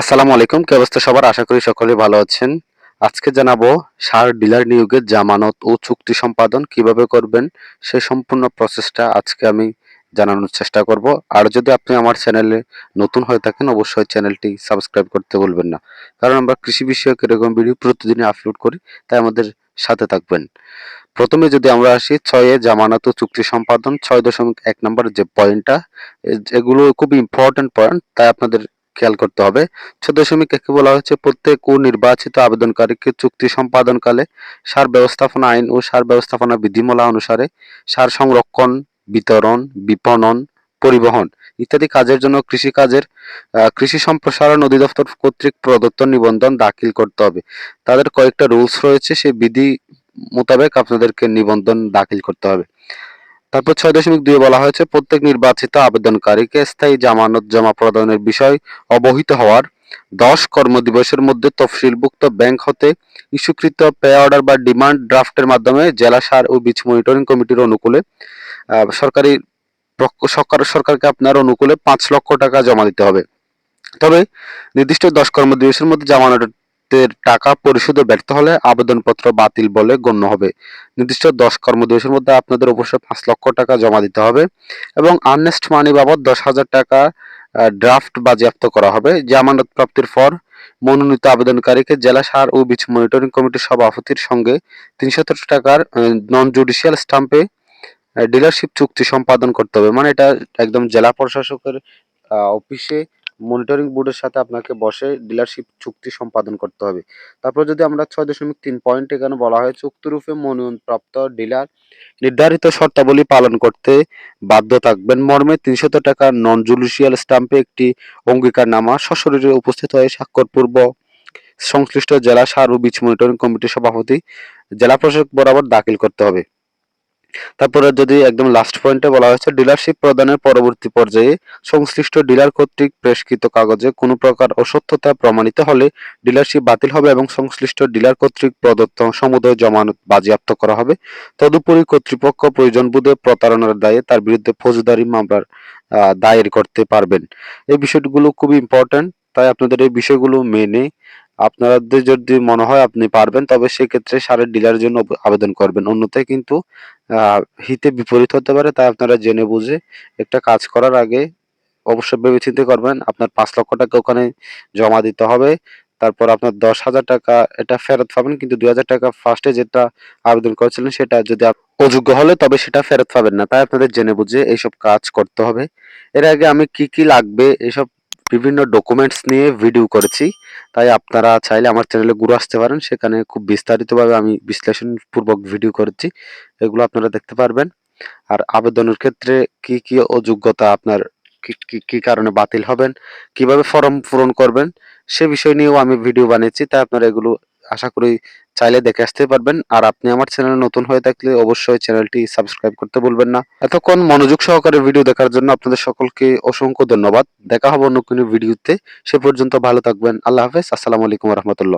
আসসালামু আলাইকুম, কি অবস্থা সবার? আশা করি সকলে ভালো আছেন। আজকে জানাব সার ডিলার নিয়োগের জামানত ও চুক্তি সম্পাদন কীভাবে করবেন সেই সম্পূর্ণ প্রসেসটা আজকে আমি জানানোর চেষ্টা করব। আর যদি আপনি আমার চ্যানেলে নতুন হয়ে থাকেন, অবশ্যই চ্যানেলটি সাবস্ক্রাইব করতে ভুলবেন না। কারণ আমরা কৃষি বিষয়ক এরকম ভিডিও প্রতিদিনই আপলোড করি, তাই আমাদের সাথে থাকবেন। প্রথমে যদি আমরা আসি, ছয়ে জামানত ও চুক্তি সম্পাদন, ছয় দশমিক এক নম্বর যে পয়েন্টটা এগুলো খুব ইম্পর্টেন্ট পয়েন্ট তাই আপনাদের খেয়াল করতে হবে। ছয় দশমিক একে বলা হয়েছে? প্রত্যেক ও নির্বাচিত আবেদনকারীকে চুক্তি সম্পাদনকালে সার ব্যবস্থাপনা আইন ও সার ব্যবস্থাপনা বিধিমালা অনুসারে সার সংরক্ষণ, বিতরণ, বিপণন, পরিবহন ইত্যাদি কাজের জন্য কৃষি কাজের কৃষি সম্প্রসারণ অধিদপ্তর কর্তৃক প্রদত্ত নিবন্ধন দাখিল করতে হবে। তাদের কয়েকটা রুলস রয়েছে, সেই বিধি মোতাবেক আপনাদেরকে নিবন্ধন দাখিল করতে হবে। তারপর ছয় দশমিক দুই বলা হয়েছে, প্রত্যেক নির্বাচিত আবেদনকারীকে স্থায়ী জামানত জমা প্রদানের বিষয় অবহিত হওয়ার দশ কর্মদিবসের মধ্যে তফসিলভুক্ত ব্যাংক হতে ইস্যুকৃত পে অর্ডার বা ডিমান্ড ড্রাফটের মাধ্যমে জেলা সার ও বীজ মনিটরিং কমিটির অনুকূলে সরকারি সরকার, সরকারকে আপনার অনুকূলে পাঁচ লক্ষ টাকা জমা দিতে হবে। তবে নির্দিষ্ট দশ কর্মদিবসের মধ্যে জামানতের টাকা পরিশোধে ব্যর্থ হলে আবেদনপত্র বাতিল বলে গণ্য হবে। নির্দিষ্ট দশ কর্মদিবসের মধ্যে আপনাদের অবশ্যই পাঁচ লক্ষ টাকা জমা দিতে হবে এবং আর্নেস্ট মানি বাবদ দশ হাজার টাকা ড্রাফট বাজেয়াপ্ত করা হবে। জামানত প্রাপ্তির পর মনোনীত আবেদনকারীকে জেলা সার ও বীজ মনিটরিং কমিটির সভাপতির সঙ্গে তিনশত টাকার নন জুডিশিয়াল স্টাম্পে ডিলারশিপ চুক্তি সম্পাদন করতে হবে। মানে এটা একদম জেলা প্রশাসকের অফিসে মনিটরিং বোর্ডের সাথে আপনাকে বসে ডিলারশিপ চুক্তি সম্পাদন করতে হবে। তারপর যদি আমরা ছয় দশমিক তিন পয়েন্ট এখানে বলা হয়, চুক্তিরূপে মনোনয়নপ্রাপ্ত ডিলার নির্ধারিত শর্তাবলী পালন করতে বাধ্য থাকবেন। মর্মে তিনশত টাকা নন জুডিশিয়াল স্টাম্পে একটি অঙ্গীকারনামা সশরীরে উপস্থিত হয়ে স্বাক্ষরপূর্ব সংশ্লিষ্ট জেলা সার ও বীজ মনিটরিং কমিটির সভাপতি, জেলা প্রশাসক বরাবর দাখিল করতে হবে। তারপরে যদি একদম লাস্ট পয়েন্টে বলা হয়েছে ডিলারশিপ প্রদানের পরবর্তী পর্যায়ে সংশ্লিষ্ট ডিলার কর্তৃক প্রেষকৃত কাগজে কোনো প্রকার অসত্যতা প্রমাণিত হলে ডিলারশিপ বাতিল হবে এবং সংশ্লিষ্ট ডিলার কর্তৃক প্রদত্ত সমুদয় জমানত বাজেয়াপ্ত করা হবে। তদুপরি কর্তৃপক্ষ প্রয়োজন বোধে প্রতারণার দায়ে তার বিরুদ্ধে ফৌজদারি মামলার দায়ের করতে পারবেন। এই বিষয়গুলো খুবই ইম্পর্ট্যান্ট তাই আপনাদের এই বিষয়গুলো মেনে আপনাদের যদি মনে হয় আপনি পারবেন, তবে সেক্ষেত্রে সারের ডিলারের জন্য আবেদন করবেন। অন্যথায় কিন্তু হিতে বিপরীত হতে পারে, তাই আপনারা জেনে বুঝে একটা কাজ করার আগে অবশ্যই ভেবেচিন্তে করবেন, আপনার পাঁচ লক্ষ টাকা ওখানে জমা দিতে হবে। তারপর আপনার দশ হাজার টাকা এটা ফেরত পাবেন, কিন্তু দুই হাজার টাকা ফার্স্টে যেটা আবেদন করেছিলেন সেটা যদি অযোগ্য হলে তবে সেটা ফেরত পাবেন না, তাই আপনাদের জেনে বুঝে এইসব কাজ করতে হবে। এর আগে আমি কি কি লাগবে এইসব বিভিন্ন ডকুমেন্টস নিয়ে ভিডিও করেছি। তাই আপনারা চাইলে আমার চ্যানেলে ঘুরে আসতে পারেন। সেখানে খুব বিস্তারিতভাবে আমি বিশ্লেষণপূর্বক ভিডিও করেছি। এগুলো আপনারা দেখতে পারবেন। আর আবেদনের ক্ষেত্রে কি কি অযোগ্যতা আপনার, কি কারণে বাতিল হবেন? কীভাবে ফর্ম পূরণ করবেন? সে বিষয় নিয়েও আমি ভিডিও বানিয়েছি। তাই আপনারা এগুলো আশা করি চাইলে দেখে আসতে পারবেন। আর আপনি আমার চ্যানেলে নতুন হয়ে থাকলে অবশ্যই চ্যানেলটি সাবস্ক্রাইব করতে ভুলবেন না। এতক্ষণ মনোযোগ সহকারে ভিডিও দেখার জন্য আপনাদের সকলকে অসংখ্য ধন্যবাদ। দেখা হবে অন্য কোনো ভিডিওতে। সে পর্যন্ত ভালো থাকবেন। আল্লাহ হাফেজ। আসসালামু আলাইকুম রহমতুল্লাহ।